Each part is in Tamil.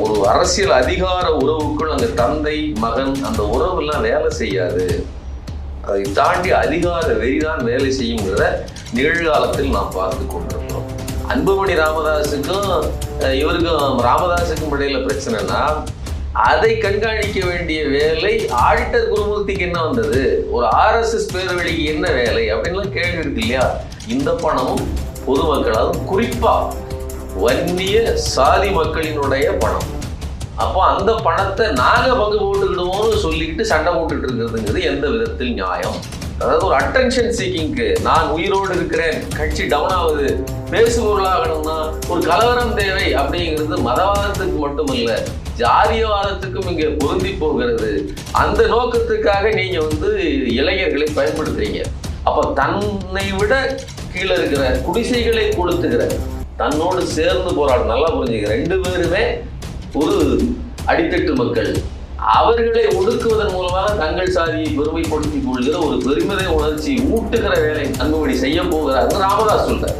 ஒரு அரசியல் அதிகார உறவுக்குள் அந்த தந்தை மகன் அந்த உறவெல்லாம் வேலை செய்யாது. அதை தாண்டி அதிகார வெறிதான் வேலை செய்யுங்கிறத நிகழ்காலத்தில் நாம் பார்த்து கொண்டிருக்கிறோம். அன்புமணி ராமதாஸுக்கும் இவருக்கும் ராமதாஸுக்கும் இடையில பிரச்சனைனா அதை கண்காணிக்க வேண்டிய வேலை ஆடிட்டர் குருமூர்த்திக்கு என்ன வந்தது? ஒரு ஆர்எஸ்எஸ் பேரவழிக்கு என்ன வேலை? அப்படின்லாம் கேள்வி இருக்கு இல்லையா? இந்த பணமும் பொதுமக்கள் அதுவும் வன்னிய சாதி மக்களினுடைய பணம். அப்போ அந்த பணத்தை நாங்கள் பங்கு போட்டுக்கிடுவோம்னு சொல்லிக்கிட்டு சண்டை போட்டுட்டு இருக்கிறதுங்கிறது எந்த விதத்தில் நியாயம்? அதாவது ஒரு அட்டென்ஷன் சீக்கிங்க்கு நான் உயிரோடு இருக்கிறேன் கட்சி டவுன் ஆகுது பேசுபொருளாகணும்னா ஒரு கலவரம் தேவை அப்படிங்கிறது மதவாதத்துக்கு மட்டுமல்ல ஜாதியவாதத்துக்கும் இங்கே பொருந்தி போகிறது. அந்த நோக்கத்துக்காக நீங்கள் வந்து இளைஞர்களை பயன்படுத்துறீங்க. அப்போ தன்னை விட கீழே இருக்கிற குடிசைகளை கொளுத்துகிற தன்னோடு சேர்ந்து போராடும். நல்லா புரிஞ்சுக்க. ரெண்டு பேருமே ஒரு அடித்தட்டு மக்கள். அவர்களை ஒடுக்குவதன் மூலமாக தங்கள் சாதியை பெருமைப்படுத்திக் கொள்கிற ஒரு பெருமிதை உணர்ச்சி ஊட்டுகிற வேலை அன்புமணி செய்ய போகிறார் ராமதாஸ் சொல்றார்.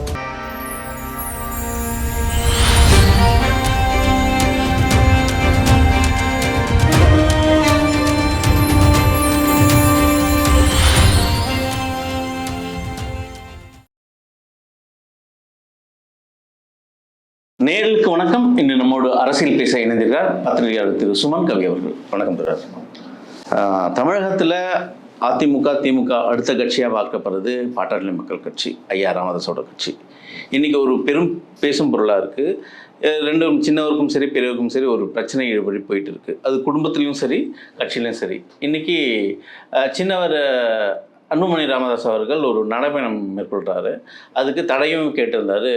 நேர்களுக்கு வணக்கம். இன்று நம்மோடு அரசியல் பேச இணைந்திருக்கிறார் பத்திரிகையாளர் திரு சுமன் கவி அவர்கள். வணக்கம் திரு தமிழகத்தில் தமிழகத்துல அதிமுக திமுக அடுத்த கட்சியாக பார்க்கப்படுறது பாட்டாளி மக்கள் கட்சி ஐயா ராமதாசோட கட்சி. இன்னைக்கு ஒரு பெரும் பேசும் பொருளாக இருக்கு. ரெண்டும் சின்னவருக்கும் சரி பெரியவருக்கும் சரி ஒரு பிரச்சனை வழி போயிட்டு இருக்கு. அது குடும்பத்திலையும் சரி கட்சியிலையும் சரி. இன்னைக்கு அஹ், சின்னவர் அன்புமணி ராமதாஸ் அவர்கள் ஒரு நடைபயணம் மேற்கொள்கிறாரு அதுக்கு தடையும் கேட்டிருந்தார்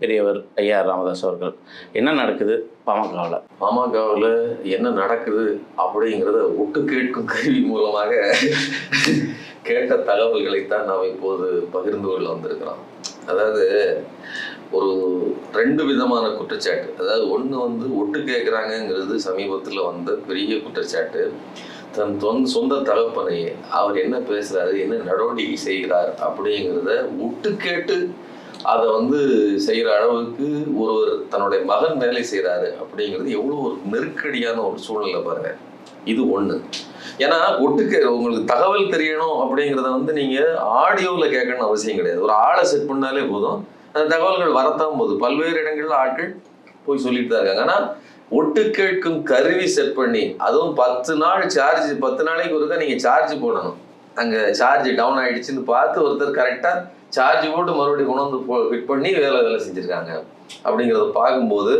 பெரியவர் ஐயா ராமதாஸ் அவர்கள். என்ன நடக்குது பாமகவில்? பாமகவில் என்ன நடக்குது அப்படிங்கிறத ஒட்டு கேட்கும் கருவி மூலமாக கேட்ட தகவல்களைத்தான் நாம் இப்போது பகிர்ந்து கொள்ள வந்திருக்கிறோம். அதாவது ஒரு ரெண்டு விதமான குற்றச்சாட்டு. அதாவது ஒன்று வந்து ஒட்டு கேட்குறாங்கங்கிறது சமீபத்தில் வந்த பெரிய குற்றச்சாட்டு. தன் தொன் சொந்த தகப்பனை அவர் என்ன பேசுகிறாரு என்ன நடவடிக்கை செய்கிறார் அப்படிங்கிறத ஒட்டு கேட்டு அதை வந்து செய்கிற அளவுக்கு ஒருவர் தன்னுடைய மகன் வேலை செய்கிறாரு அப்படிங்கிறது எவ்வளோ ஒரு நெருக்கடியான ஒரு சூழ்நிலை பாருங்க. இது ஒன்று ஏன்னா ஒட்டுக்கு உங்களுக்கு தகவல் தெரியணும் அப்படிங்கிறத வந்து நீங்கள் ஆடியோவில் கேட்கணும்னு அவசியம் கிடையாது. ஒரு ஆளை செட் பண்ணாலே போதும். அந்த தகவல்கள் வரத்தான் போகுது. பல்வேறு இடங்களில் ஆட்கள் போய் சொல்லிட்டு தான் இருக்காங்க. ஆனால் ஒட்டு கேட்கும் கருவி செட் பண்ணி அதுவும் பத்து நாள் சார்ஜ் பத்து நாளைக்கு ஒருக்கா நீங்கள் சார்ஜ் போடணும். அங்கே சார்ஜ் டவுன் ஆகிடுச்சின்னு பார்த்து ஒருத்தர் கரெக்டாக சார்ஜ் போட்டு மறுபடியும் கொண்டு வந்து ஃபிட் பண்ணி வேலை வேலை செஞ்சுருக்காங்க. அப்படிங்கிறத பார்க்கும்போது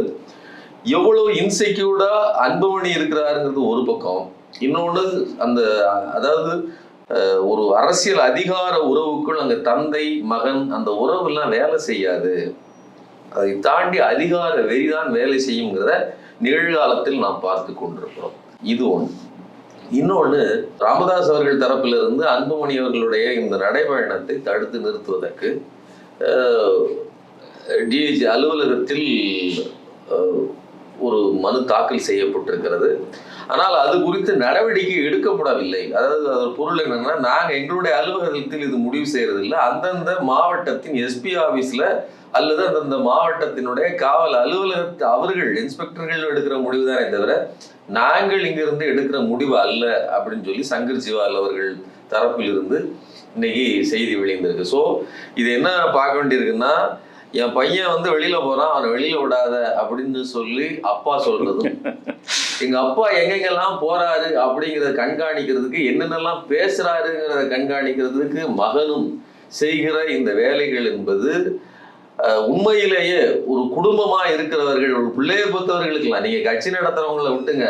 எவ்வளோ இன்செக்யூர்டா அன்புமணி இருக்கிறாருங்கிறது ஒரு பக்கம். இன்னொன்று அந்த அதாவது ஒரு அரசியல் அதிகார உறவுக்குள் அங்கே தந்தை மகன் அந்த உறவெல்லாம் வேலை செய்யாது. அதை தாண்டி அதிகார வெறிதான் வேலை செய்யுங்கிறத நிகழ்காலத்தில் நாம் பார்த்து கொண்டிருக்கிறோம். இது ஒன்று இன்னொன்று ராமதாஸ் அவர்கள் தரப்பிலிருந்து அன்புமணி அவர்களுடைய இந்த நடைபயணத்தை தடுத்து நிறுத்துவதற்கு டிஜி அலுவலகத்தில் ஒரு மனு தாக்கல் செய்யப்பட்டிருக்கிறது. ஆனால் அது குறித்து நடவடிக்கை எடுக்கப்படவில்லை. அதாவது அதன் பொருள் என்னன்னா நாங்கள் எங்களுடைய அலுவலகத்தில் இது முடிவு செய்யறதில்லை. அந்தந்த மாவட்டத்தின் எஸ்பி ஆஃபீஸில் அல்லது அந்தந்த மாவட்டத்தினுடைய காவல் அலுவலகத்து அவர்கள் இன்ஸ்பெக்டர்கள் எடுக்கிற முடிவு தானே தவிர நாங்கள் இங்கிருந்து எடுக்கிற முடிவு அல்ல அப்படின்னு சொல்லி சங்கர் சிவால் அவர்கள் தரப்பில் இருந்து இன்னைக்கு செய்தி வெளிந்திருக்கு ஸோ இது என்ன பார்க்க வேண்டியிருக்குன்னா என் பையன் வந்து வெளியில போறான் அவனை வெளியில விடாத அப்படின்னு சொல்லி அப்பா சொல்றதும் எங்க அப்பா எங்கெங்கெல்லாம் போறாரு அப்படிங்கிறத கண்காணிக்கிறதுக்கு என்னென்னலாம் பேசுறாருங்கிறத கண்காணிக்கிறதுக்கு மகனும் செய்கிற இந்த வேலைகள் என்பது உண்மையிலேயே ஒரு குடும்பமா இருக்கிறவர்கள் ஒரு பிள்ளையை பொறுத்தவர்களுக்கெல்லாம் நீங்க கட்சி நடத்துறவங்களை விட்டுங்க.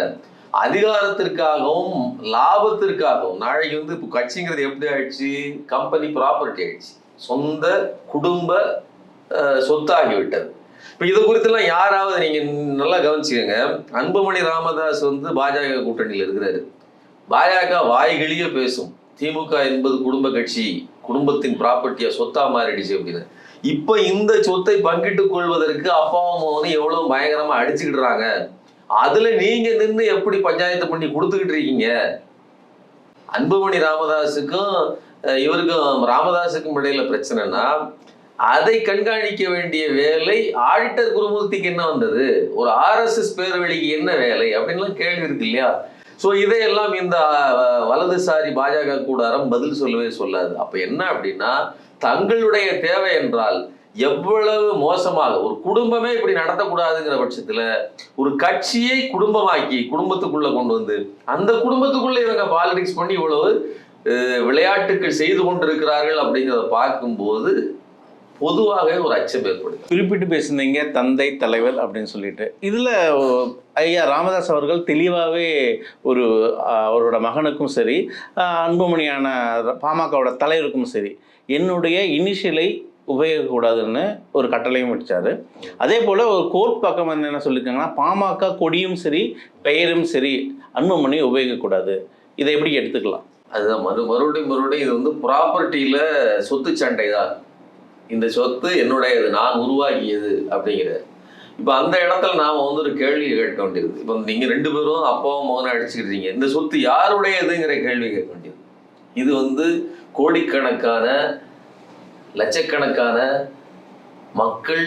அதிகாரத்திற்காகவும் லாபத்திற்காகவும் நாளைக்கு வந்து இப்போ கட்சிங்கிறது எப்படி ஆயிடுச்சு? கம்பெனி ப்ராப்பர்ட்டி ஆயிடுச்சு. சொந்த குடும்ப சொத்தாகிவிட்டது இப்போ இது குறித்தெல்லாம் யாராவது நீங்கள் நல்லா கவனிச்சுக்கோங்க. அன்புமணி ராமதாஸ் வந்து பாஜக கூட்டணியில் இருக்கிறாரு. பாஜக வாய்களிய பேசும். திமுக என்பது குடும்ப கட்சி குடும்பத்தின் ப்ராப்பர்ட்டியா சொத்தா மாறிடுச்சு அப்படின்னு. இப்ப இந்த சொத்தை பங்கிட்டுக் கொள்வதற்கு அப்பாவும் வந்து எவ்வளவு பயங்கரமா அடிச்சுக்கிடுறாங்க. அதுல நீங்க நின்று எப்படி பஞ்சாயத்து பண்ணி கொடுத்துக்கிட்டு இருக்கீங்க? அன்புமணி ராமதாஸுக்கும் இவருக்கும் ராமதாஸுக்கும் இடையில பிரச்சனைனா அதை கண்காணிக்க வேண்டிய வேலை ஆடிட்டர் குருமூர்த்திக்கு என்ன வந்தது? ஒரு ஆர்எஸ்எஸ் பேரவழிக்கு என்ன வேலை? அப்படின்லாம் கேள்வி இருக்கு இல்லையா? ஸோ இதையெல்லாம் இந்த வலதுசாரி பாஜக கூடாரம் பதில் சொல்லவே சொல்லாது. அப்போ என்ன அப்படின்னா தங்களுடைய தேவை என்றால் எவ்வளவு மோசமாக ஒரு குடும்பமே இப்படி நடத்தக்கூடாதுங்கிற பட்சத்தில் ஒரு கட்சியை குடும்பமாக்கி குடும்பத்துக்குள்ள கொண்டு வந்து அந்த குடும்பத்துக்குள்ள இவங்க பாலிடிக்ஸ் பண்ணி இவ்வளவு விளையாட்டுக்கள் செய்து கொண்டிருக்கிறார்கள் அப்படிங்கிறத பார்க்கும்போது பொதுவாகவே ஒரு அச்சம் ஏற்படுது. குறிப்பிட்டு பேசுனீங்க தந்தை தலைவர் அப்படின்னு சொல்லிட்டு. இதில் ஐயா ராமதாஸ் அவர்கள் தெளிவாகவே ஒரு அவரோட மகனுக்கும் சரி அன்புமணியான பாமகவோட தலைவருக்கும் சரி என்னுடைய இனிஷியலை உபயோகக்கூடாதுன்னு ஒரு கட்டளையும் வச்சாரு அதே போல் ஒரு கோர்ட் பக்கம் வந்து என்ன சொல்லியிருக்காங்கன்னா பாமக கொடியும் சரி பெயரும் சரி அன்புமணி உபயோகிக்கக்கூடாது. இதை எப்படி எடுத்துக்கலாம்? அதுதான் மறு மறுபடியும் மறுபடியும் இது வந்து ப்ராப்பர்ட்டியில சொத்து சண்டை தான் இந்த சொத்து என்னுடையது நான் உருவாக்கியது அப்படிங்கிறார். இப்போ அந்த இடத்துல நாம் வந்து ஒரு கேள்வி கேட்க வேண்டியது. இப்போ நீங்கள் ரெண்டு பேரும் அப்பாவும் மகனும் அடிச்சுக்கிட்டீங்க. இந்த சொத்து யாருடையதுங்கிற கேள்வி கேட்க வேண்டியது. இது வந்து கோடிக்கணக்கான லட்சக்கணக்கான மக்கள்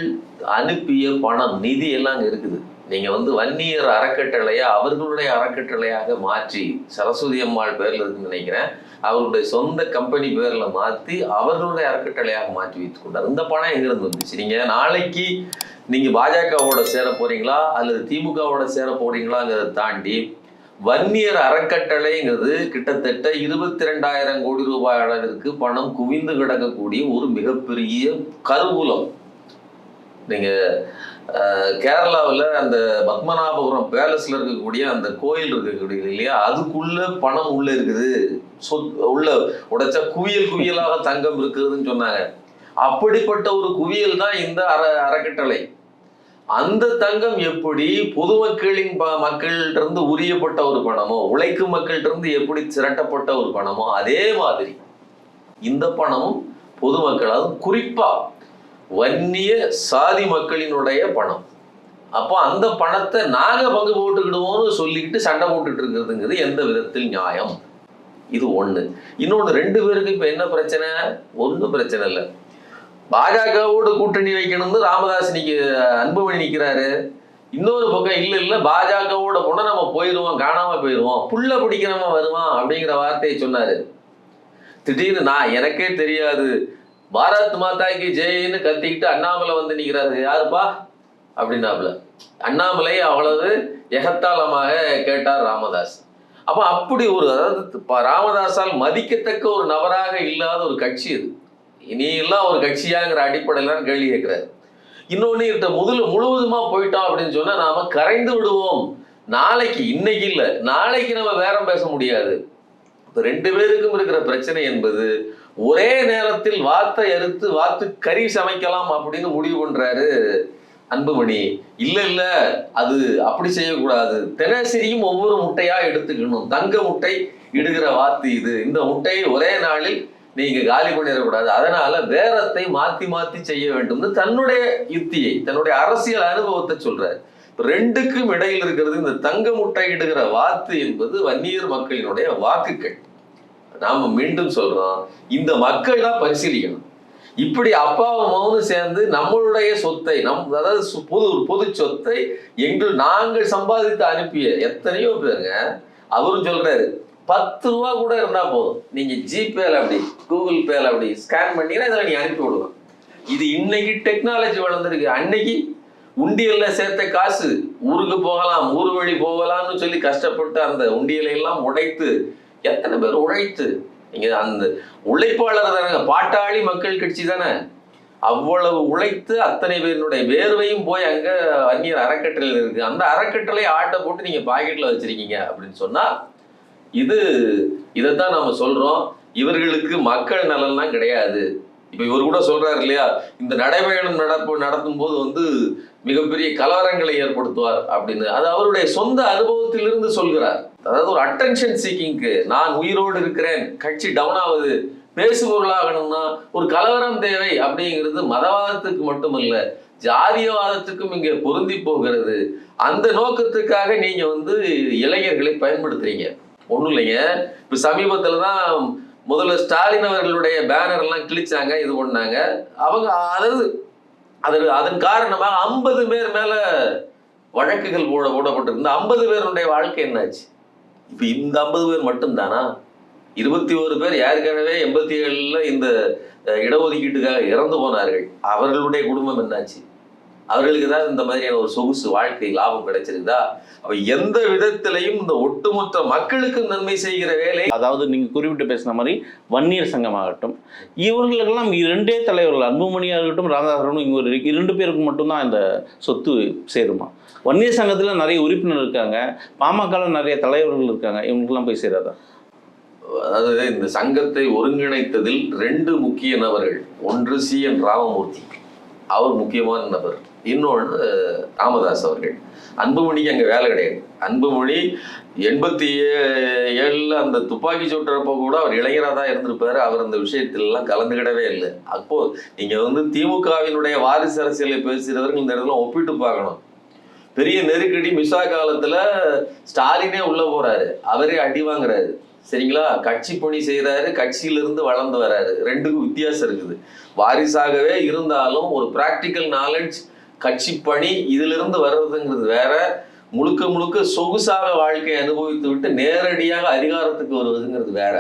அனுப்பிய பணம் நிதி எல்லாம் அங்கே இருக்குது. நீங்கள் வந்து வன்னியர் அறக்கட்டளையை அவர்களுடைய அறக்கட்டளையாக மாற்றி சரஸ்வதி அம்மாள் பேரில் இருக்குன்னு நினைக்கிறேன். அவர்களுடைய சொந்த கம்பெனி பேர்ல மாத்தி அவர்களுடைய அறக்கட்டளையாக மாற்றி வைத்துக் கொண்டார். இந்த பணம் எங்கிருந்து வந்துச்சு? நீங்க நாளைக்கு நீங்க பாஜகவோட சேர போறீங்களா? அல்லது திமுகவோட சேர போறீங்களாங்கிறத தாண்டி வன்னியர் அறக்கட்டளைங்கிறது கிட்டத்தட்ட இருபத்தி ரெண்டாயிரம் கோடி ரூபாய் அளவிற்கு பணம் குவிந்து கிடக்கக்கூடிய ஒரு மிகப்பெரிய கருவூலம். நீங்கள் கேரளாவில் அந்த பத்மநாபபுரம் பேலஸில் இருக்கக்கூடிய அந்த கோயில் இருக்கக்கூடிய இல்லையா? அதுக்குள்ள பணம் உள்ளே இருக்குது. சொத் உள்ள உடைச்சா குவியல் குவியலாக தங்கம் இருக்குதுன்னு சொன்னாங்க. அப்படிப்பட்ட ஒரு குவியல் தான் இந்த அற அறக்கட்டளை. அந்த தங்கம் எப்படி பொதுமக்களின் ப- மக்கள்கிட்ட இருந்து உரியப்பட்ட ஒரு பணமோ உழைக்கும் மக்கள்கிட்ட இருந்து எப்படி திரட்டப்பட்ட ஒரு பணமோ அதே மாதிரி இந்த பணமும் பொதுமக்கள் அதுவும் குறிப்பாக வன்னிய சாதி மக்களினுடைய பணம். அப்போ அந்த பணத்தை நாங்கள் பங்கு போட்டுக்கிடுவோம்னு சொல்லிக்கிட்டு சண்டை போட்டுட்டு இருக்கிறதுங்கிறது எந்த விதத்தில் நியாயம்? இது ஒன்று இன்னொன்று ரெண்டு பேருக்கு இப்போ என்ன பிரச்சனை? ஒன்றும் பிரச்சனை இல்லை. பாஜகவோடு கூட்டணி வைக்கணும்னு ராமதாஸ் நிக்க அன்புமணி நிற்கிறாரு இன்னொரு பக்கம் இல்லை இல்லை பாஜகவோட கூட நம்ம போயிடுவோம் காணாமல் போயிடுவோம். புள்ள பிடிக்கிறவன் வருவான் அப்படிங்கிற வார்த்தையை சொன்னார். திடீர்னு நான் எனக்கே தெரியாது. பாரத் மாதாக்கு ஜெயின்னு கத்திக்கிட்டு அண்ணாமலை வந்து நிற்கிறாரு யாருப்பா? அப்படின்னாப்புல. அண்ணாமலை அவ்வளவு எகத்தாளமாக கேட்டார் ராமதாஸ். அப்போ அப்படி ஒரு அதாவது ராமதாஸால் மதிக்கத்தக்க ஒரு நபராக இல்லாத ஒரு கட்சி இது. இனி எல்லாம் ஒரு கட்சியாங்கிற அடிப்படையிலான கேள்வி கேட்கிறாரு. இன்னொன்று இந்த முதல் முழுவதுமா போயிட்டோம் அப்படின்னு சொன்னால் நாம கரைந்து விடுவோம். நாளைக்கு இன்னைக்கு இல்லை. நாளைக்கு நம்ம வேற பேச முடியாது. இப்போ ரெண்டு பேருக்கும் இருக்கிற பிரச்சனை என்பது ஒரே நேரத்தில் வாத்தை எடுத்து வாத்து கறி சமைக்கலாம் அப்படின்னு முடிவு பண்றாரு அன்புமணி. இல்ல இல்ல அது அப்படி செய்யக்கூடாது. தினசரியும் ஒவ்வொரு முட்டையா எடுத்துக்கணும். தங்க முட்டை இடுகிற வாத்து இது. இந்த முட்டையை ஒரே நாளில் நீங்க காலி பண்ணிடக்கூடாது. அதனால வேரத்தை மாத்தி மாத்தி செய்ய வேண்டும்னு தன்னுடைய யுக்தியை தன்னுடைய அரசியல் அனுபவத்தை சொல்றாரு. ரெண்டுக்கும் இடையில் இருக்கிறது இந்த தங்க முட்டை இடுகிற வாத்து என்பது வன்னியர் மக்களினுடைய வாக்குகள். நாம மீண்டும் சொல்றோம் இந்த மக்கள் தான் பரிசீலிக்கணும். இப்படி அப்பாவும் மகனும் சேர்ந்து நம்மளுடைய சொத்தை நம் அதாவது சு- பொது பொது சொத்தை எங்கள் நாங்கள் சம்பாதித்து அனுப்பிய எத்தனையோ பேருங்க அவரும் சொல்றாரு பத்து ரூபா கூட இருந்தா போதும். நீங்க ஜிபேல அப்படி கூகுள் பேல அப்படி ஸ்கேன் பண்ணீங்கன்னா இதில் நீங்க அனுப்பி விடுவோம் இது இன்னைக்கு டெக்னாலஜி வளர்ந்துருக்கு. அன்னைக்கு உண்டியல்ல சேர்த்த காசு ஊருக்கு போகலாம் ஊர் வழி போகலாம்னு சொல்லி கஷ்டப்பட்டு அந்த உண்டியலை எல்லாம் உடைத்து எத்தனை பேர் உழைத்து நீங்கள் அந்த உழைப்பாளர் தானே பாட்டாளி மக்கள் கட்சி தானே. அவ்வளவு உழைத்து அத்தனை பேருடைய வேர்வையும் போய் அங்கே அந்நியர் அறக்கட்டளையில் இருக்குது அந்த அறக்கட்டளை ஆட்டை போட்டு நீங்கள் பாக்கெட்டில் வச்சிருக்கீங்க அப்படின்னு சொன்னால் இது இதைத்தான் நம்ம சொல்கிறோம் இவர்களுக்கு மக்கள் நலன்லாம் கிடையாது. இப்போ இவர் கூட சொல்கிறார் இல்லையா இந்த நடைபயணம் நடப்பு நடத்தும் போது வந்து மிகப்பெரிய கலவரங்களை ஏற்படுத்துவார் அப்படின்னு. அது அவருடைய சொந்த அனுபவத்திலிருந்து சொல்கிறார். அதாவது ஒரு அட்டென்ஷன் சீக்கிங்க்கு நான் உயிரோடு இருக்கிறேன் கட்சி டவுன் ஆகுது பேசுபொருளாகணும்னா ஒரு கலவரம் தேவை அப்படிங்கிறது மதவாதத்துக்கு மட்டுமல்ல ஜாதியவாதத்துக்கும் இங்கே பொருந்தி போகிறது. அந்த நோக்கத்துக்காக நீங்க வந்து இளைஞர்களை பயன்படுத்துறீங்க. ஒன்றும் இல்லைங்க. இப்போ சமீபத்தில் தான் முதல்ல ஸ்டாலின் அவர்களுடைய பேனர் எல்லாம் கிழிச்சாங்க இது பண்ணாங்க. அவங்க அதாவது அது அதன் காரணமாக ஐம்பது பேர் மேல வழக்குகள் போட போடப்பட்டிருந்த ஐம்பது பேருடைய வாழ்க்கை என்னாச்சு? இப்ப இந்த ஐம்பது பேர் மட்டும்தானா? இருபத்தி ஒரு பேர் ஏற்கனவே எண்பத்தி ஏழுல இந்த இடஒதுக்கீட்டுக்காக இறந்து போனார்கள். அவர்களுடைய குடும்பம் என்னாச்சு? அவர்களுக்கு தான் இந்த மாதிரியான ஒரு சொகுசு வாழ்க்கை லாபம் கிடைச்சிருக்குதா அப்ப எந்த விதத்திலையும் இந்த ஒட்டுமொத்த மக்களுக்கும் நன்மை செய்கிற வேலை. அதாவது நீங்க குறிப்பிட்டு பேசின மாதிரி வன்னியர் சங்கமாகட்டும் இவர்களுக்கெல்லாம் இரண்டே தலைவர்கள் அன்புமணியாக இருக்கட்டும் ராதாகரனும் ஒரு இரண்டு பேருக்கு மட்டும்தான் இந்த சொத்து சேருமா? வன்னியர் சங்கத்துல நிறைய உறுப்பினர் இருக்காங்க பாமகல நிறைய தலைவர்கள் இருக்காங்க இவங்களுக்கெல்லாம் போய் சேராதா? அதாவது இந்த சங்கத்தை ஒருங்கிணைத்ததில் ரெண்டு முக்கிய நபர்கள் ஒன்று சி என் ராமமூர்த்தி அவர் முக்கியமான நபர். இன்னொன்று ராமதாஸ் அவர்கள். அன்புமணிக்கு அங்கே வேலை கிடையாது. அன்புமணி எண்பத்தி ஏழில் அந்த துப்பாக்கி சுட்டுறப்போ கூட அவர் இளைஞராக தான் இருந்திருப்பார். அவர் அந்த விஷயத்திலலாம் கலந்துக்கிடவே இல்லை. அப்போது நீங்கள் வந்து திமுகவினுடைய வாரிசு அரசியலை பேசுகிறவர்கள் இந்த இடத்துல ஒப்பிட்டு பார்க்கணும். பெரிய நெருக்கடி மிசா காலத்தில் ஸ்டாலினே உள்ளே போகிறாரு அவரே அடி வாங்குறாரு. சரிங்களா? கட்சி பணி செய்கிறாரு கட்சியிலிருந்து வளர்ந்து வராரு. ரெண்டுக்கும் வித்தியாசம் இருக்குது. வாரிசாகவே இருந்தாலும் ஒரு ப்ராக்டிக்கல் நாலேஜ் கட்சி பணி இதிலிருந்து வர்றதுங்கிறது வேற. முழுக்க முழுக்க சொகுசாக வாழ்க்கையை அனுபவித்து விட்டு நேரடியாக அதிகாரத்துக்கு வருவதுங்கிறது வேற.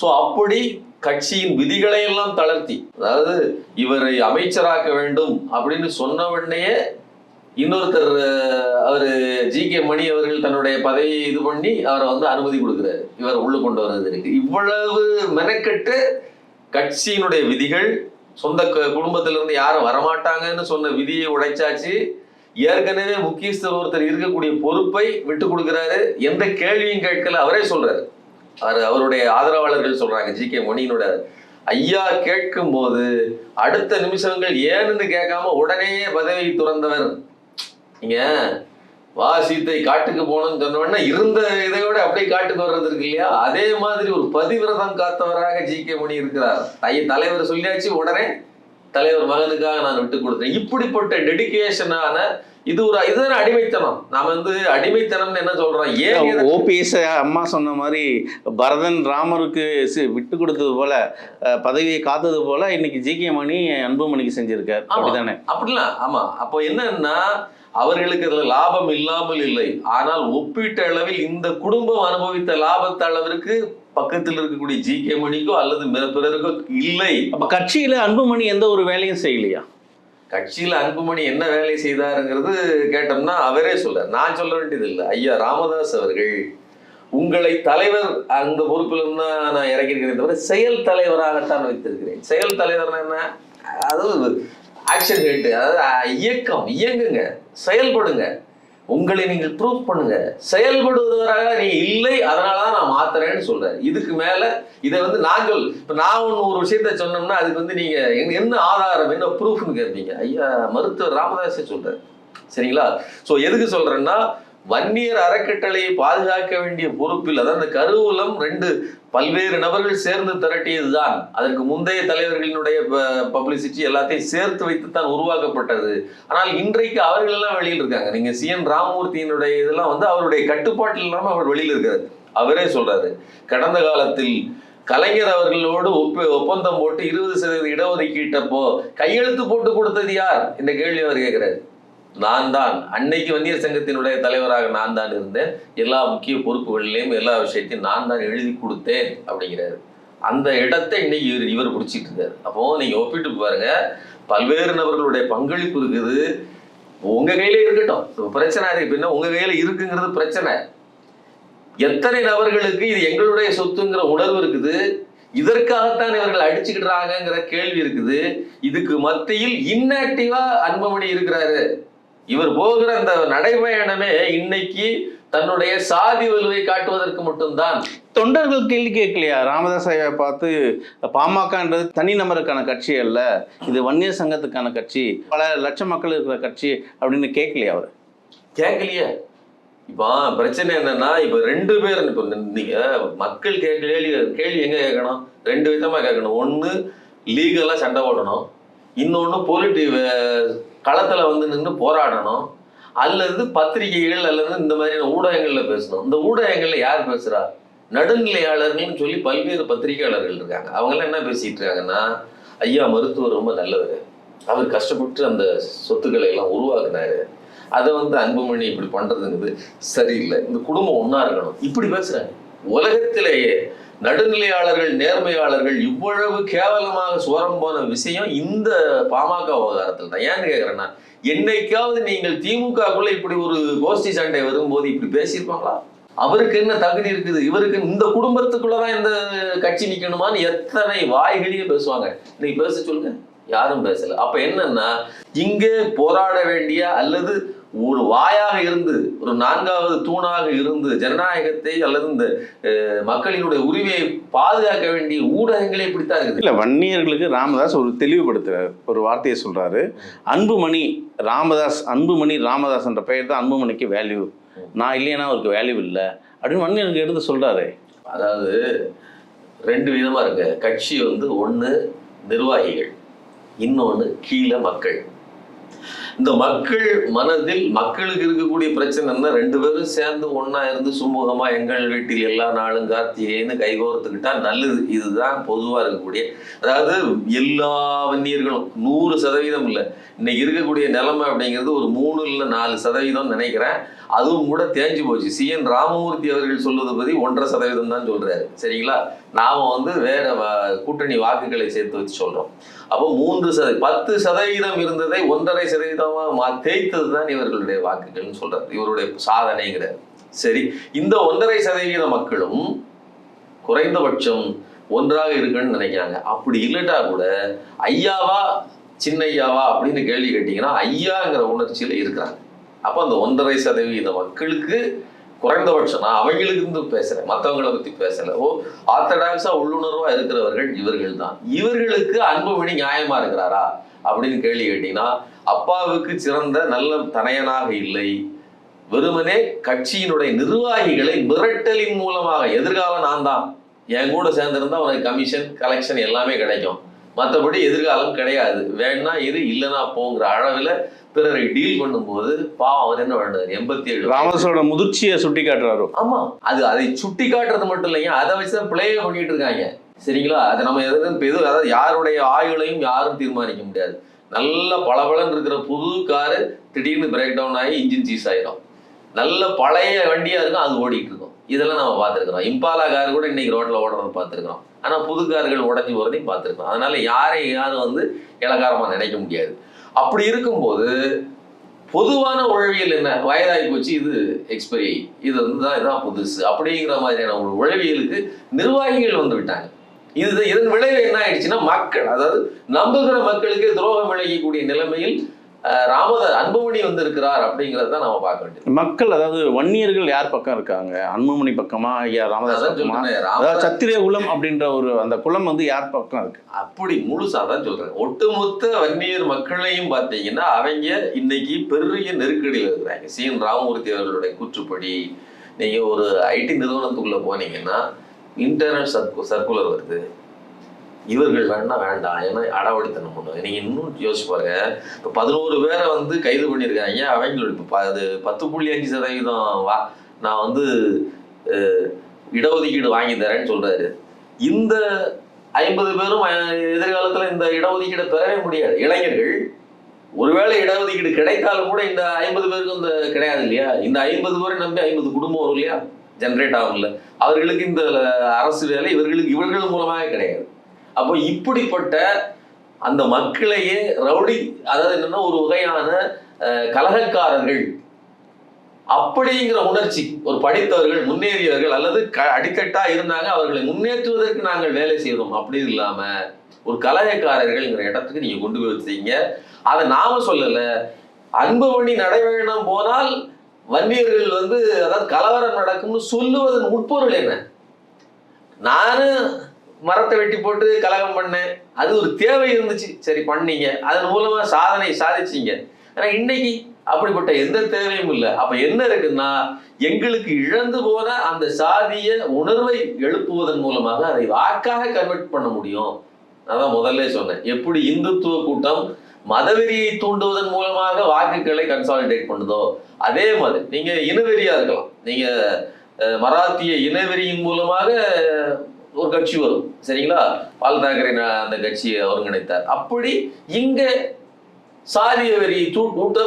ஸோ அப்படி கட்சியின் விதிகளை எல்லாம் தளர்த்தி அதாவது இவரை அமைச்சராக்க வேண்டும் அப்படின்னு சொன்ன உடனேயே இன்னொருத்தர் அவர் ஜி கே மணி அவர்கள் தன்னுடைய பதவியை இது பண்ணி அவரை வந்து அனுமதி கொடுக்குறாரு. இவரை உள்ள கொண்டு வர்றது இருக்கு இவ்வளவு மெனக்கெட்டு கட்சியினுடைய விதிகள் சொந்த குடும்பத்திலிருந்து யாரும் வரமாட்டாங்கன்னு சொன்ன விதியை உடைச்சாச்சு. ஏற்கனவே முக்கியஸ்தர் ஒருத்தர் இருக்கக்கூடிய பொறுப்பை விட்டு கொடுக்குறாரு. எந்த கேள்வியும் கேட்கல அவரே சொல்றாரு. அவர் அவருடைய ஆதரவாளர்கள் சொல்றாங்க ஜி. கே. மணியினோட ஐயா கேட்கும் போது அடுத்த நிமிஷங்கள் ஏன்னு கேட்காம உடனே பதவி துறந்தவர். நீங்க வா சீத்தை காட்டுக்கு போகணும்னு சொன்ன உடனே இருந்த இதையோட அப்படியே காட்டுக்கு வர்றது இருக்கு இல்லையா? அதே மாதிரி ஒரு பதிவிரதம் காத்தவராக ஜி கே மணி இருக்கிறார். ஐய தலைவர் சொல்லியாச்சு உடனே தலைவர் மகனுக்காக நான் விட்டு கொடுத்தேன். இப்படிப்பட்ட டெடிகேஷனான இது ஒரு இதுதானே அடிமைத்தனம். நாம வந்து அடிமைத்தனம்னு என்ன சொல்றோம்? ஏன் ஓபிஎஸ் அம்மா சொன்ன மாதிரி பரதன் ராமருக்கு விட்டு கொடுத்தது போல பதவியை காத்தது போல இன்னைக்கு ஜி கே மணி அன்புமணிக்கு செஞ்சிருக்காரு. அப்படிதானே அப்படிலாம் ஆமா. அப்போ என்னன்னா அவர்களுக்கு அதுல லாபம் இல்லாமல் இல்லை. ஆனால் ஒப்பீட்டு அளவில் இந்த குடும்பம் அனுபவித்த லாபத்த அளவிற்கு பக்கத்தில் இருக்கக்கூடிய ஜி கே மணிக்கோ அல்லது பிறருக்கோ இல்லை. அப்ப கட்சியில அன்புமணி எந்த ஒரு வேலையும் செய்யலையா? கட்சியில அன்புமணி என்ன வேலை செய்தாருங்கிறது கேட்டோம்னா அவரே சொல்றார். நான் சொல்ல வேண்டியது இல்லை. ஐயா ராமதாஸ் அவர்கள் உங்களை தலைவர் அந்த பொறுப்பில் இருந்தா நான் இறக்கியிருக்கிறேன் தவிர செயல் தலைவராகத்தான் வைத்திருக்கிறேன். செயல் தலைவர்னா என்ன? அதாவது ஆக்ஷன் ஹெட் அதாவது இயக்கம் இயங்குங்க செயல்படுங்க. உங்களை நீங்கள் ப்ரூவ் பண்ணுங்க. செயல்படுவதாக நீ இல்லை அதனால தான் நான் மாத்துறேன்னு சொல்றேன் இதுக்கு மேல இதை வந்து நாங்கள் இப்போ இப்ப நான் ஒன்று ஒரு விஷயத்த சொன்னோம்னா அதுக்கு வந்து நீங்க என்ன- என்ன ஆதாரம் என்ன ப்ரூஃப்னு கேட்பீங்க ஐயா மருத்துவர் ராமதாஸே சொல்றாரு. சரிங்களா? ஸோ எதுக்கு சொல்றேன்னா வன்னியர் அறக்கட்டளையை பாதுகாக்க வேண்டிய பொறுப்பில் அதாவது அந்த கருவூலம் ரெண்டு பல்வேறு நபர்கள் சேர்ந்து திரட்டியதுதான். அதற்கு முந்தைய தலைவர்களினுடைய பப்ளிசிட்டி எல்லாத்தையும் சேர்த்து வைத்து தான் உருவாக்கப்பட்டது. ஆனால் இன்றைக்கு அவர்கள் எல்லாம் வெளியில் இருக்காங்க. நீங்க சி. என். ராமமூர்த்தியினுடைய இதெல்லாம் வந்து அவருடைய கட்டுப்பாட்டில் இல்லாமல் அவர் வெளியில் இருக்காரு. அவரே சொல்றாரு கடந்த காலத்தில் கலைஞர் அவர்களோடு ஒப்ப ஒப்பந்தம் போட்டு இருபது சதவீத இடஒதுக்கீட்டப்போ கையெழுத்து போட்டு கொடுத்தது யார்? இந்த கேள்வி அவர் கேட்கிறாரு. நான் தான் அன்னைக்கு வன்னியர் சங்கத்தினுடைய தலைவராக நான் தான் இருந்தேன். எல்லா முக்கிய பொறுப்புகளிலையும் எல்லா விஷயத்தையும் நான் தான் எழுதி கொடுத்தேன் அப்படிங்கிறாரு. அந்த இடத்தை இன்னைக்கு இவர் இவர் பிடிச்சிட்டு இருக்காரு அப்போ நீங்க ஒப்பிட்டு பாருங்க. பல்வேறு நபர்களுடைய பங்களிப்பு இருக்குது. உங்க கையில இருக்கட்டும். பிரச்சனை அது பின்ன உங்க கையில இருக்குங்கிறது பிரச்சனை. எத்தனை நபர்களுக்கு இது எங்களுடைய சொத்துங்கிற உணர்வு இருக்குது? இதற்காகத்தான் இவர்கள் அடிச்சுக்கிடுறாங்கிற கேள்வி இருக்குது. இதுக்கு மத்தியில் இன்ஆக்டிவா அன்பமணி இருக்கிறாரு. இவர் போகிற அந்த நடைபயணமே இன்னைக்கு தன்னுடைய சாதி வலுவை காட்டுவதற்கு மட்டும்தான். தொண்டர்கள் கேள்வி கேட்கலையா? ராமதாஸ் ஐயா பார்த்து பாமகன்றது தனி நபருக்கான கட்சி அல்ல இது வன்னியர் சங்கத்துக்கான கட்சி பல லட்சம் மக்கள் இருக்கிற கட்சி அப்படின்னு கேட்கலையா அவர்? கேட்கலையே. இப்போ பிரச்சனை என்னன்னா இப்போ ரெண்டு பேர் இப்போ நீங்க மக்கள் கேட்க கேள்வி கேள்வி எங்க கேட்கணும்? ரெண்டு விதமா கேட்கணும். ஒண்ணு லீகலா சண்டை போடணும். இன்னொன்னு பொலிட்டி களத்தில் வந்து நின்று போராடணும். அல்லது பத்திரிகைகள் அல்லது இந்த மாதிரியான ஊடகங்களில் பேசணும். இந்த ஊடகங்களில் யார் பேசுகிறா நடுநிலையாளர்கள்னு சொல்லி பல்வேறு பத்திரிகையாளர்கள் இருக்காங்க. அவங்கெல்லாம் என்ன பேசிகிட்டு இருக்காங்கன்னா ஐயா மருத்துவர் ரொம்ப நல்லவர். அவர் கஷ்டப்பட்டு அந்த சொத்துக்களை எல்லாம் உருவாக்குனாரு. அதை வந்து அன்புமணி இப்படி பண்ணுறதுங்கிறது சரியில்லை. இந்த குடும்பம் ஒன்றா இருக்கணும். இப்படி பேசுகிறாங்க உலகத்திலேயே நடுநிலையாளர்கள் நேர்மையாளர்கள் இவ்வளவு கேவலமாக சுவரம் போன விஷயம் இந்த பாமக விவகாரத்தில் தான். ஏன்னு கேட்குறேன்னா என்னைக்காவது நீங்கள் திமுகக்குள்ள இப்படி ஒரு கோஷ்டி சண்டை வரும்போது இப்படி பேசியிருப்பாங்களா? அவருக்கு என்ன தகுதி இருக்குது? இவருக்கு இந்த குடும்பத்துக்குள்ளதான் இந்த கட்சி நிக்கணுமான்னு எத்தனை வாய்களையே பேசுவாங்க. இன்னைக்கு பேச சொல்லுங்க. யாரும் பேசல. அப்ப என்னன்னா இங்கே போராட வேண்டிய அல்லது ஒரு வாயாக இருந்து ஒரு நான்காவது தூணாக இருந்து ஜனநாயகத்தை அல்லது இந்த மக்களினுடைய உரிமையை பாதுகாக்க வேண்டிய ஊடகங்களே இப்படித்தான் இருக்குது. இல்ல வன்னியர்களுக்கு ராமதாஸ் ஒரு தெளிவுபடுத்துறாரு. ஒரு வார்த்தையை சொல்றாரு. அன்புமணி ராமதாஸ் அன்புமணி ராமதாஸ் என்ற பெயர் தான் அன்புமணிக்கு வேல்யூ நான் இல்லைன்னா அவருக்கு வேல்யூ இல்லை. அப்படின்னு வன்னியர்களுக்கு எடுத்து சொல்றாரு. அதாவது ரெண்டு விதமா இருக்கு. கட்சி வந்து ஒண்ணு நிர்வாகிகள் இன்னொன்னு கீழே மக்கள். இந்த மக்கள் மனதில் மக்களுக்கு இருக்கக்கூடிய பிரச்சனை என்ன? ரெண்டு பேரும் சேர்ந்து ஒன்னா இருந்து சுமூகமா எங்கள் வீட்டில் எல்லா நாளும் கார்த்திகைன்னு கைகோர்த்துக்கிட்டா நல்லது. இதுதான் பொதுவா இருக்கக்கூடிய அதாவது எல்லா வன்னியர்களும் நூறு சதவீதம் இல்லை. இன்னைக்கு இருக்கக்கூடிய நிலைமை அப்படிங்கிறது ஒரு மூணு இல்லை நாலு சதவீதம் நினைக்கிறேன். அதுவும் கூட தேஞ்சு போச்சு. சி என் ராமமூர்த்தி அவர்கள் சொல்வது பத்தி ஒன்றரை சதவீதம் தான் சொல்றாரு. சரிங்களா? நாம வந்து வேற வ- கூட்டணி வாக்குகளை சேர்த்து வச்சு சொல்றோம். அப்போ மூன்று சத பத்து சதவீதம் இருந்ததை ஒன்றரை சதவீதமா மா தேய்த்தது தான் இவர்களுடைய வாக்குகள்னு சொல்றாரு. இவருடைய சாதனைங்கிறார் சரி இந்த ஒன்றரை சதவீத மக்களும் குறைந்தபட்சம் ஒன்றாக இருக்குன்னு நினைக்கிறாங்க. அப்படி இல்லட்டா கூட ஐயாவா சின்ன ஐயாவா அப்படின்னு கேள்வி கேட்டீங்கன்னா ஐயாங்கிற உணர்ச்சியில இருக்கிறாங்க. அப்போ அந்த ஒன்றரை சதவீத மக்களுக்கு குறைந்தபட்சம் நான் அவங்களுக்கு இருந்து பேசுறேன் மற்றவங்களை பத்தி பேசல. ஓ ஆர்த்தடாக்ஸா உள்ளுணர்வா இருக்கிறவர்கள் இவர்கள் தான் இவர்களுக்கு அன்புமணி நியாயமா இருக்கிறாரா அப்படின்னு கேள்வி கேட்டீங்கன்னா அப்பாவுக்கு சிறந்த நல்ல தனையனாக இல்லை. வெறுமனே கட்சியினுடைய நிர்வாகிகளை மிரட்டலின் மூலமாக எதிர்காலம் நான் தான். என் கூட சேர்ந்திருந்தா உனக்கு கமிஷன் கலெக்ஷன் எல்லாமே கிடைக்கும். மற்றபடி எதிர்காலம் கிடையாது. வேணா இரு இல்லைன்னா போங்கிற அளவில் பிறரை டீல் பண்ணும்போது பாவம் அவர் என்ன பண்ணாரு? எண்பத்தி ஏழு ராமதாஸோட முதிர்ச்சியை சுட்டி காட்டுறாரு ஆமா. அது அதை சுட்டி காட்டுறது மட்டும் இல்லைங்க. அதை வச்சுதான் பிளே பண்ணிட்டு இருக்காங்க. சரிங்களா? அது நம்ம எதுவும் எதுவும் அதாவது யாருடைய ஆயுளையும் யாரும் தீர்மானிக்க முடியாது. நல்ல பளபளன்னு இருக்கிற புது காரு திடீர்னு பிரேக் டவுன் ஆகி இன்ஜின் சீஸ் ஆயிடும் நல்ல பழைய வண்டியா இருக்கும் அது ஓடிட்டு இருக்கும். இதெல்லாம் நம்ம பார்த்துருக்கிறோம். இம்பாலா கார் கூட இன்னைக்கு ரோட்ல ஓடுறத பார்த்துருக்கிறோம். ஆனா புது கார்கள் உடஞ்சி போறதையும் பார்த்துருக்கோம் அதனால யாரையும் யாரும் வந்து இலகாரமா நினைக்க முடியாது. அப்படி இருக்கும்போது பொதுவான உழவியல் என்ன? வயதாகி போச்சு இது எக்ஸ்பைரி இது வந்து தான் இதான் புதுசு. அப்படிங்கிற மாதிரியான ஒரு உழவியலுக்கு நிர்வாகிகள் வந்து விட்டாங்க. இது இதன் விளைவு என்ன ஆயிடுச்சுன்னா மக்கள் அதாவது நம்புகிற மக்களுக்கு துரோகம் விளைவிக்கக்கூடிய நிலைமையில் அஹ், ராமத அன்புமணி வந்து இருக்கிறார் அப்படிங்கிறத தான் நாம பார்க்க வேண்டியது. மக்கள் அதாவது வன்னியர்கள் யார் பக்கம் இருக்காங்க? அன்புமணி பக்கமா? ஐயா ராமதாஸ் பக்கமா? அதாவது சத்திரிய குலம் அப்படின்ற ஒரு அந்த குலம் வந்து யார் பக்கம் இருக்கு? அப்படி முழுசா தான் சொல்றேன். ஒட்டுமொத்த வன்னியர் மக்களையும் பார்த்தீங்கன்னா அவங்க இன்னைக்கு பெரிய நெருக்கடியில் இருக்கிறாங்க. சி. என். ராமமூர்த்தி அவர்களுடைய கூற்றுப்படி நீங்க ஒரு ஐடி நிறுவனத்துக்குள்ள போனீங்கன்னா இன்டர்னல் சர்க்கு சர்க்குலர் வருது. இவர்கள் வேணா வேண்டாம். ஏன்னா அடாவடித்தனம் பண்ணுவாங்க நீங்க இன்னும் யோசிச்சு பாருங்க. இப்போ பதினோரு பேரை வந்து கைது பண்ணியிருக்காங்க. அவங்களோட இப்போ அது பத்து புள்ளி அஞ்சு சதவீதம் வா நான் வந்து இடஒதுக்கீடு வாங்கி தரேன்னு சொல்றாரு. இந்த ஐம்பது பேரும் எதிர்காலத்தில் இந்த இடஒதுக்கீடை பெறவே முடியாது. இளைஞர்கள் ஒருவேளை இடஒதுக்கீடு கிடைத்தாலும் கூட இந்த ஐம்பது பேருக்கு இந்த கிடையாது இல்லையா? இந்த ஐம்பது பேரை நம்பி ஐம்பது குடும்பம் வரும் இல்லையா? ஜென்ரேட் ஆகும்ல. அவர்களுக்கு இந்த அரசு வேலை இவர்களுக்கு இவர்கள் மூலமாக கிடையாது. அப்போ இப்படிப்பட்ட அந்த மக்களையே ரவுடி அதாவது என்னன்னா ஒரு வகையான கலகக்காரர்கள். அப்படிங்கிற உணர்ச்சி ஒரு படித்தவர்கள் முன்னேறியவர்கள் அல்லது க அடித்தட்டா இருந்தாங்க அவர்களை முன்னேற்றுவதற்கு நாங்கள் வேலை செய்தோம். அப்படி இல்லாம ஒரு கலகக்காரர்கள்ங்கிற இடத்துக்கு நீங்க கொண்டு போய் வச்சீங்க அதை நாம சொல்லல. அன்புமணி நடைபயணம் போனால் வன்னியர்கள் வந்து அதாவது கலவரம் நடக்கும்னு சொல்லுவதன் உட்பொருள் என்ன? நானும் மரத்தை வெட்டி போட்டு கலகம் பண்ணேன் அது ஒரு தேவை இருந்துச்சு. சரி பண்ணீங்க. அதன் மூலமா சாதனை சாதிச்சீங்க. ஆனா இன்னைக்கு அப்படிப்பட்ட எந்த தேவையும் இல்லை. அப்ப என்ன இருக்குன்னா எங்களுக்கு இழந்து போன அந்த சாதிய உணர்வை எழுப்புவதன் மூலமாக அதை வாக்காக கன்வெர்ட் பண்ண முடியும். அதான் முதல்ல சொன்னேன். எப்படி இந்துத்துவ கூட்டம் மதவெறியை தூண்டுவதன் மூலமாக வாக்குகளை கன்சாலிடேட் பண்ணுதோ அதே மாதிரி நீங்க இனவெறியா இருக்கலாம். நீங்க மராத்திய இனவெறியின் மூலமாக ஒரு கட்சி வரும். சரிங்களா? பால் தாக்கரே அந்த கட்சியை ஒருங்கிணைத்தார். அப்படி இங்க சாதிய வெறி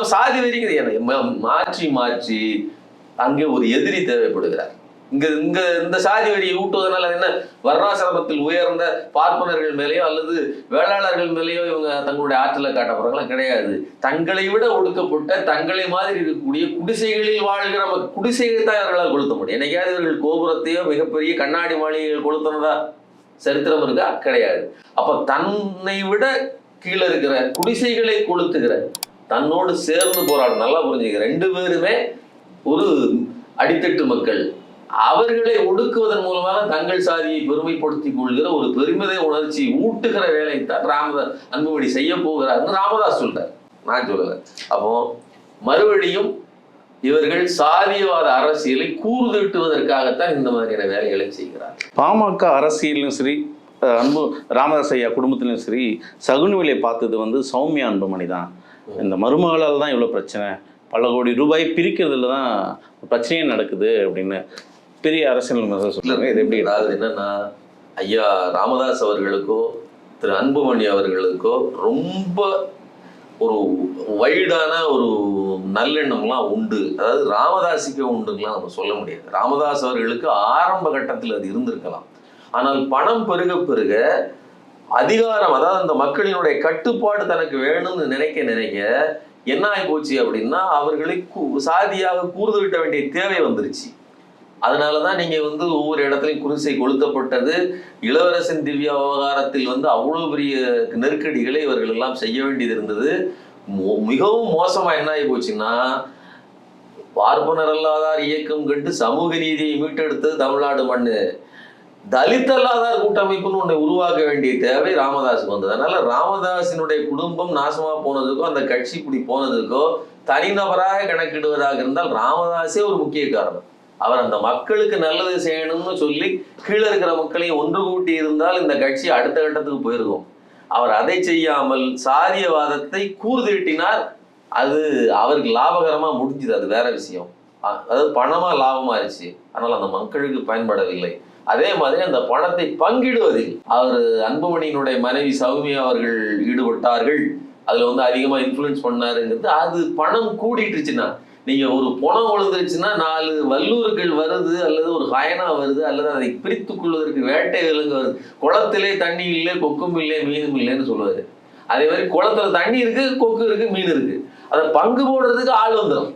சாதி வெறிங்கிறது என்ன? மாற்றி மாற்றி அங்கே ஒரு எதிரி தேவைப்படுகிறார். இங்க இங்க இந்த சாதி வரியை ஊட்டுவதனால என்ன? வர்ணாசிரமத்தில் உயர்ந்த பார்ப்பனர்கள் மேலேயோ அல்லது வேளாளர்கள் மேலேயோ இவங்க தங்களுடைய ஆற்றலை காட்ட போறாங்களா கிடையாது. தங்களை விட ஒடுக்கப்பட்ட தங்களை மாதிரி இருக்கக்கூடிய குடிசைகளில் வாழ்கிற குடிசைகளை தான் இவர்களால் கொளுத்த முடியும். என்னைக்காவது இவர்கள் கோபுரத்தையோ மிகப்பெரிய கண்ணாடி மாளிகைகள் கொளுத்தினதா? சரித்திரம் இருக்கா? கிடையாது. அப்ப தன்னை விட கீழே இருக்கிற குடிசைகளை கொளுத்துகிற தன்னோடு சேர்ந்து போராடும் நல்லா புரிஞ்சுக்க. ரெண்டு பேருமே ஒரு அடித்தட்டு மக்கள். அவர்களை ஒடுக்குவதன் மூலமாக தங்கள் சாதியை பெருமைப்படுத்திக் கொள்கிற ஒரு பெருமித உணர்ச்சி ஊட்டுகிற வேலையைத்தான் ராமதாஸ் அன்புமணி செய்ய போகிறார்னு ராமதாஸ் சொல்றார். நான் சொல்லல. அப்போ மறுபடியும் இவர்கள் சாதியவாத அரசியலை கூர்தீட்டுவதற்காகத்தான் இந்த மாதிரியான வேலைகளை செய்கிறார். பாமக அரசியலும் சரி அன்பு ராமதாஸ் ஐயா குடும்பத்திலும் சரி சகுனவிலை பார்த்தது வந்து சௌமியா அன்புமணி தான். இந்த மருமகளால் தான் இவ்வளோ பிரச்சனை. பல கோடி ரூபாய் பிரிக்கிறதுல தான் பிரச்சனையே நடக்குது அப்படின்னு பெரிய அரசியல் விமர்சகர் இது எப்படி அதாவது என்னன்னா ஐயா ராமதாஸ் அவர்களுக்கோ திரு அன்புமணி அவர்களுக்கோ ரொம்ப ஒரு வைடான ஒரு நல்லெண்ணம்லாம் உண்டு. அதாவது ராமதாஸுக்கே உண்டுங்கலாம் நம்ம சொல்ல முடியாது. ராமதாஸ் அவர்களுக்கு ஆரம்ப கட்டத்தில் அது இருந்திருக்கலாம். ஆனால் பணம் பெருக பெருக அதிகாரம் அதாவது அந்த மக்களினுடைய கட்டுப்பாடு தனக்கு வேணும்னு நினைக்க நினைக்க என்ன ஆகி போச்சு அப்படின்னா அவர்களை சாதியாக கூர்ந்து விட்ட வேண்டிய தேவை வந்துருச்சு. அதனால தான் நீங்க வந்து ஒவ்வொரு இடத்துலையும் குடிசை கொளுத்தப்பட்டது. இளவரசன் திவ்யா விவகாரத்தில் வந்து அவ்வளவு பெரிய நெருக்கடிகளை இவர்கள் எல்லாம் செய்ய வேண்டியது இருந்தது. மோ- மிகவும் மோசமா என்ன ஆகி போச்சுன்னா பார்ப்பனர் அல்லாதார் இயக்கம் கண்டு சமூக நீதியை மீட்டெடுத்தது தமிழ்நாடு மண்ணு. தலித் அல்லாதார் கூட்டமைப்புன்னு ஒன்றை உருவாக்க வேண்டிய தேவை ராமதாஸுக்கு வந்தது. அதனால ராமதாசினுடைய குடும்பம் நாசமா போனதுக்கோ அந்த கட்சி இப்படி போனதுக்கோ தனிநபராக கணக்கிடுவதாக இருந்தால் ராமதாஸே ஒரு முக்கிய காரணம். அவர் அந்த மக்களுக்கு நல்லது செய்யணும்னு சொல்லி கீழே இருக்கிற மக்களையும் ஒன்று கூட்டி இருந்தால் இந்த கட்சி அடுத்த கட்டத்துக்கு போயிருக்கும். அவர் அதை செய்யாமல் சாதியவாதத்தை கூர்தீட்டினார் அது அவருக்கு லாபகரமாக முடிஞ்சுது. அது வேற விஷயம். அதாவது பணமாக லாபமாக இருந்துச்சு. ஆனால் அந்த மக்களுக்கு பயன்படவில்லை. அதே மாதிரி அந்த பணத்தை பங்கிடுவதில் அவர் அன்புமணியினுடைய மனைவி சௌமியா அவர்கள் ஈடுபட்டார்கள். அதில் வந்து அதிகமாக இன்ஃப்ளூயன்ஸ் பண்ணாருங்கிறது அது பணம் கூடிட்டுருச்சுன்னா நீங்கள் ஒரு புணம் விழுந்துருச்சுன்னா நாலு வல்லூர்கள் வருது அல்லது ஒரு ஹயனா வருது அல்லது அதை பிரித்து கொள்வதற்கு வேட்டை விலங்கு வருது. குளத்திலே தண்ணி இல்லை கொக்கும் இல்லை மீனும் இல்லைன்னு சொல்லுவார். அதே மாதிரி குளத்துல தண்ணி இருக்குது கொக்கு இருக்குது மீன் இருக்குது அதை பங்கு போடுறதுக்கு ஆள் வந்துடும்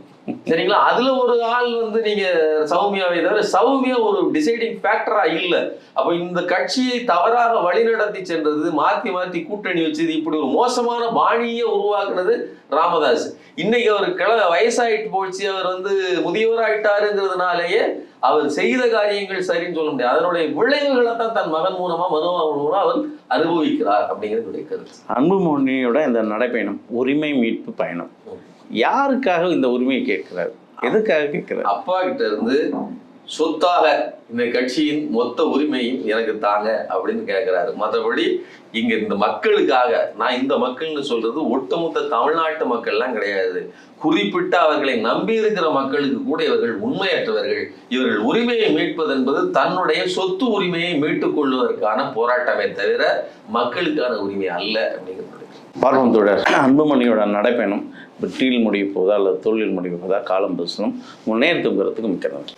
சரிங்களா? அதுல ஒரு ஆள் வந்து நீங்க சௌமியாவை தவிர சௌமியா ஒரு டிசைடிங் ஃபேக்டரா இல்ல. அப்ப இந்த கட்சியை தவறாக வழிநடத்தி சென்றது மாத்தி மாத்தி கூட்டணி வச்சது இப்படி ஒரு மோசமான பாணியை உருவாக்குனது ராமதாஸ். இன்னைக்கு அவர் கிள வயசாயிட்டு போச்சு அவர் வந்து முதியவராயிட்டாருங்கிறதுனாலேயே அவர் செய்த காரியங்கள் சரின்னு சொல்ல முடியாது. அதனுடைய விளைவுகளை தான் தன் மகன் மூலமா மருமகன் மூலமா அவர் அனுபவிக்கிறார் அப்படிங்கிறது என்னுடைய கருத்து. அன்புமணியோட இந்த நடைப்பயணம் உரிமை மீட்பு பயணம். யாருக்காக இந்த உரிமையை கேட்கிறார்? எதுக்காக கேட்கிறார்? அப்பா கிட்ட இருந்து சொத்தாக இந்த கட்சியின் மொத்த உரிமையும் எனக்கு தாங்க அப்படின்னு கேட்கிறாரு. மற்றபடி இங்க இந்த மக்களுக்காக நான் இந்த மக்கள்னு சொல்றது ஒட்டுமொத்த தமிழ்நாட்டு மக்கள்லாம் கிடையாது. குறிப்பிட்ட அவர்களை நம்பி இருக்கிற மக்களுக்கு கூட இவர்கள் உண்மையற்றவர்கள். இவர்கள் உரிமையை மீட்பது என்பது தன்னுடைய சொத்து உரிமையை மீட்டுக் கொள்வதற்கான போராட்டமே தவிர மக்களுக்கான உரிமை அல்ல அப்படிங்கிறது. பார்வம் தொடர் அன்புமணியோட நடைப்பயணம் வெற்றியில் முடிய போதா அல்லது தொழில் முடிய போதா காலம் பேசணும். முன்னேற்றங்கிறதுக்கு மிக்க நன்றி.